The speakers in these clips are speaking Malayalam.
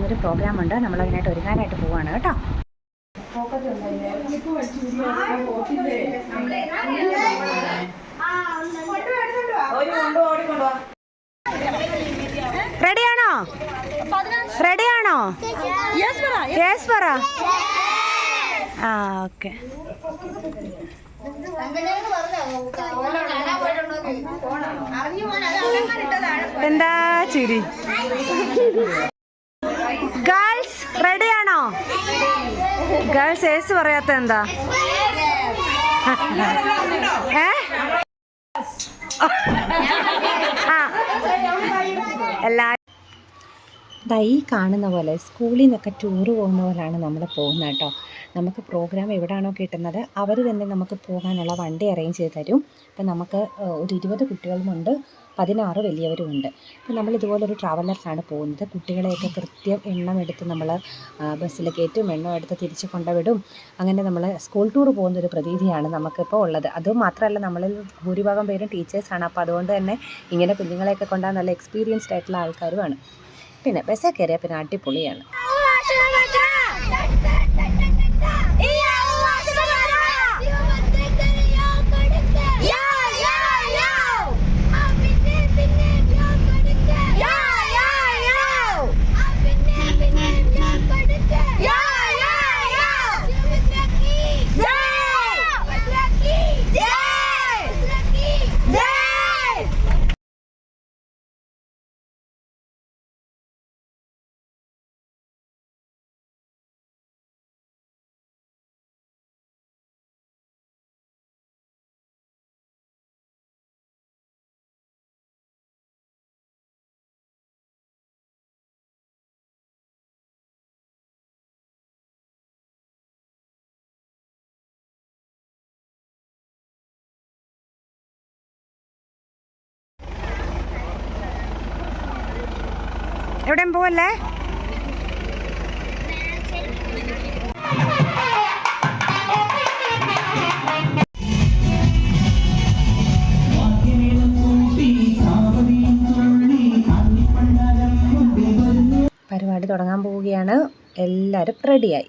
ഇന്നൊരു പ്രോഗ്രാം ഉണ്ട്. നമ്മൾ അതിനായിട്ട് ഒരുങ്ങാനായിട്ട് പോവാണ് കേട്ടോ. റെഡിയാണോ റെഡിയാണോ യെസ് പറ. ആ ഓക്കെ എന്താ ചിരി ഗേൾസ് റെഡിയാണോ ഗേൾസ് ഏസ് പറയാത്ത എന്താ? ഏ? എല്ലാ ഈ കാണുന്ന പോലെ സ്കൂളിൽ നിന്നൊക്കെ ടൂറ് പോകുന്ന പോലെയാണ് നമ്മൾ പോകുന്നത് കേട്ടോ. നമുക്ക് പ്രോഗ്രാം എവിടെയാണോ കിട്ടുന്നത് അവർ തന്നെ നമുക്ക് പോകാനുള്ള വണ്ടി അറേഞ്ച് ചെയ്ത് തരും. അപ്പം നമുക്ക് ഒരു ഇരുപത് കുട്ടികളുമുണ്ട്. പതിനാറ് വലിയവരുമുണ്ട്. അപ്പോൾ നമ്മൾ ഇതുപോലൊരു ട്രാവലറിലാണ് പോകുന്നത്. കുട്ടികളെയൊക്കെ കൃത്യം എണ്ണം എടുത്ത് നമ്മൾ ബസ്സിൽ കയറ്റും എണ്ണം എടുത്ത് തിരിച്ച് കൊണ്ടുവിടും. അങ്ങനെ നമ്മൾ സ്കൂൾ ടൂർ പോകുന്ന ഒരു പ്രതീതിയാണ് നമുക്കിപ്പോൾ ഉള്ളത്. അതുമാത്രമല്ല നമ്മളിൽ ഭൂരിഭാഗം പേരും ടീച്ചേഴ്സാണ്. അപ്പോൾ അതുകൊണ്ട് തന്നെ ഇങ്ങനെ കുഞ്ഞുങ്ങളെയൊക്കെ കൊണ്ടാൽ നല്ല എക്സ്പീരിയൻസ്ഡ് ആയിട്ടുള്ള ആൾക്കാരുമാണ്. പിന്നെ ബസ്സിൽ കയറിയാൽ പിന്നെ അടിപൊളിയാണ്. എവിടെയും പോവല്ലേ? പരിപാടി തുടങ്ങാൻ പോവുകയാണ്. എല്ലാവരും റെഡിയായി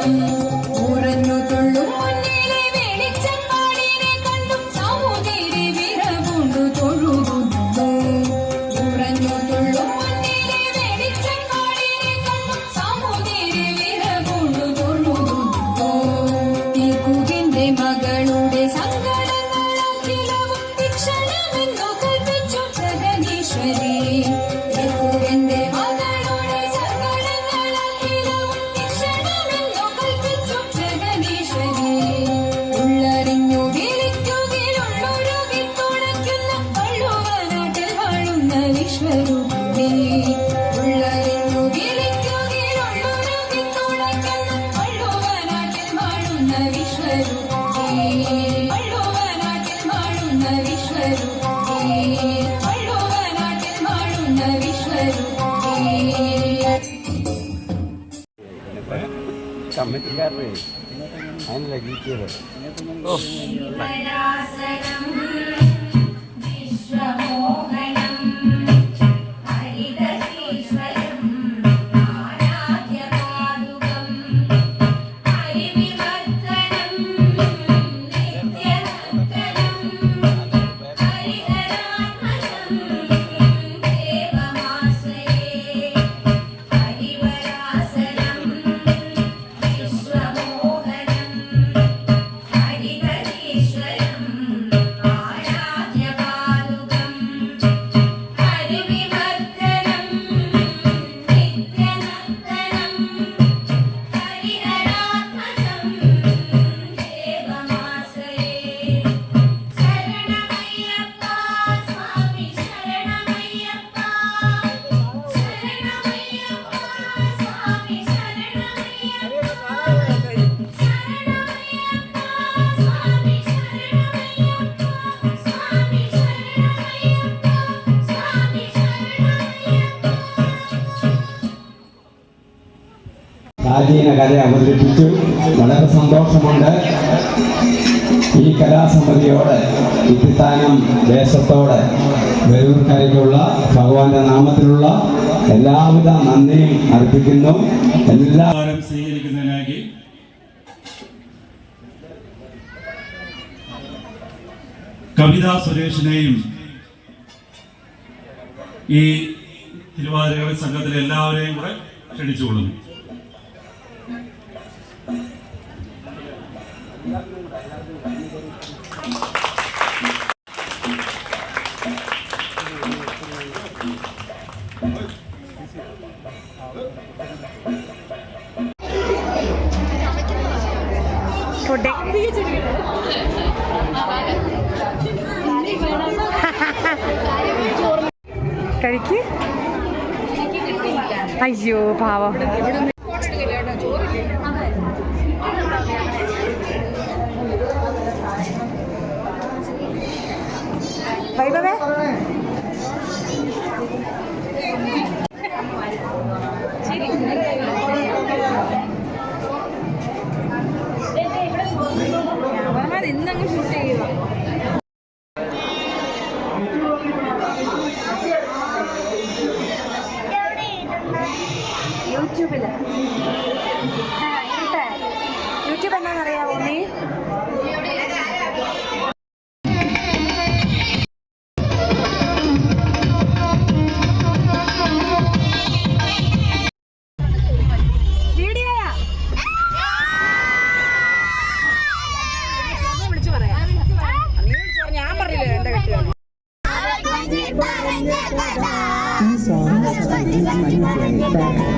Thank you. വിശ്വരൂപേ വള്ളുവനാട്ടിൽ വാഴുന്ന വിശ്വരൂപേ കമ്മിറ്റിക്കാരേ അതിനല്ല ജീവിച്ചത് പരാസരം പ്രാചീന കല അവതരിപ്പിച്ചു. വളരെ സന്തോഷമുണ്ട്. ഈ കലാസമിതിയോട് ഇത്തിത്താനം ദേശത്തോട് വരൂർക്കരയ്ക്കുള്ള ഭഗവാന്റെ നാമത്തിലുള്ള എല്ലാവിധ നന്ദിയും അർപ്പിക്കുന്നു. എല്ലാവരും സ്വീകരിക്കുന്നതിനായി കവിത സുരേഷിനെയും ഈ തിരുവാതിരകളി സംഘത്തിലെ എല്ലാവരെയും കൂടെ ക്ഷണിച്ചുകൊള്ളുന്നു. ഫുഡ് കഴിക്ക്. അയ്യോ പാവം. വൈഭവേ? യൂട്യൂബിൽ. യൂട്യൂബ് എന്താണെന്നറിയാമോ നീ? It's my friend.